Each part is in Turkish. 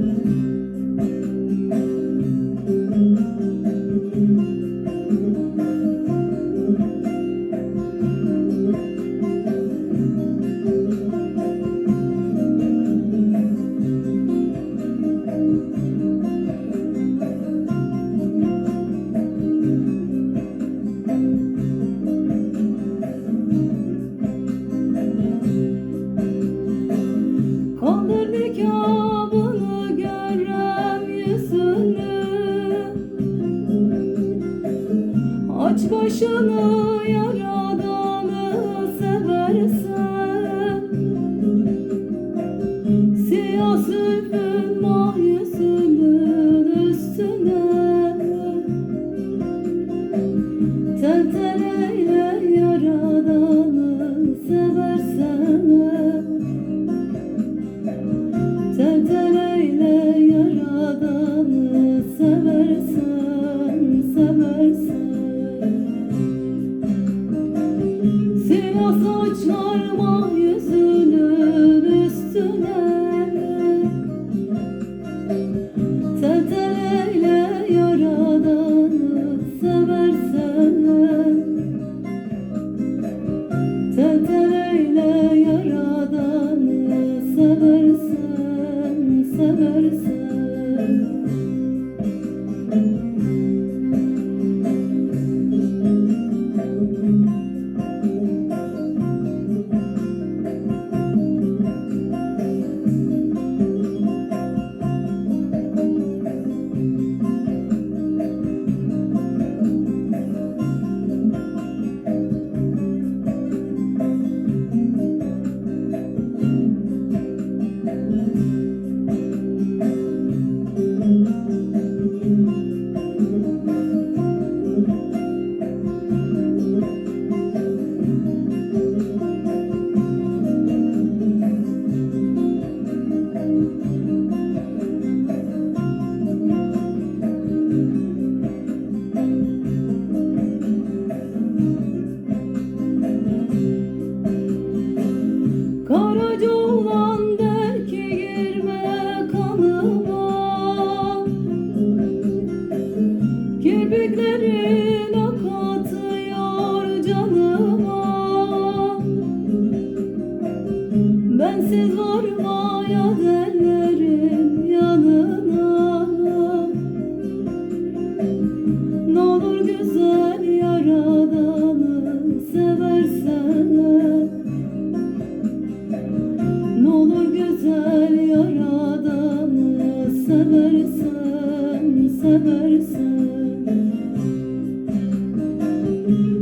you. Aç başını yaradanı seversen. Kara saçlar var yüzünün üstüne.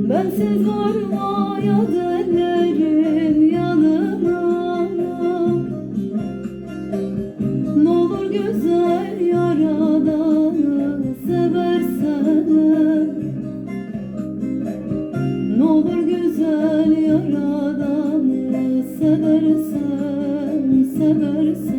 Bensiz varmaya dönerim yanına N'olur güzel yaradanı seversen N'olur güzel yaradanı seversen, seversen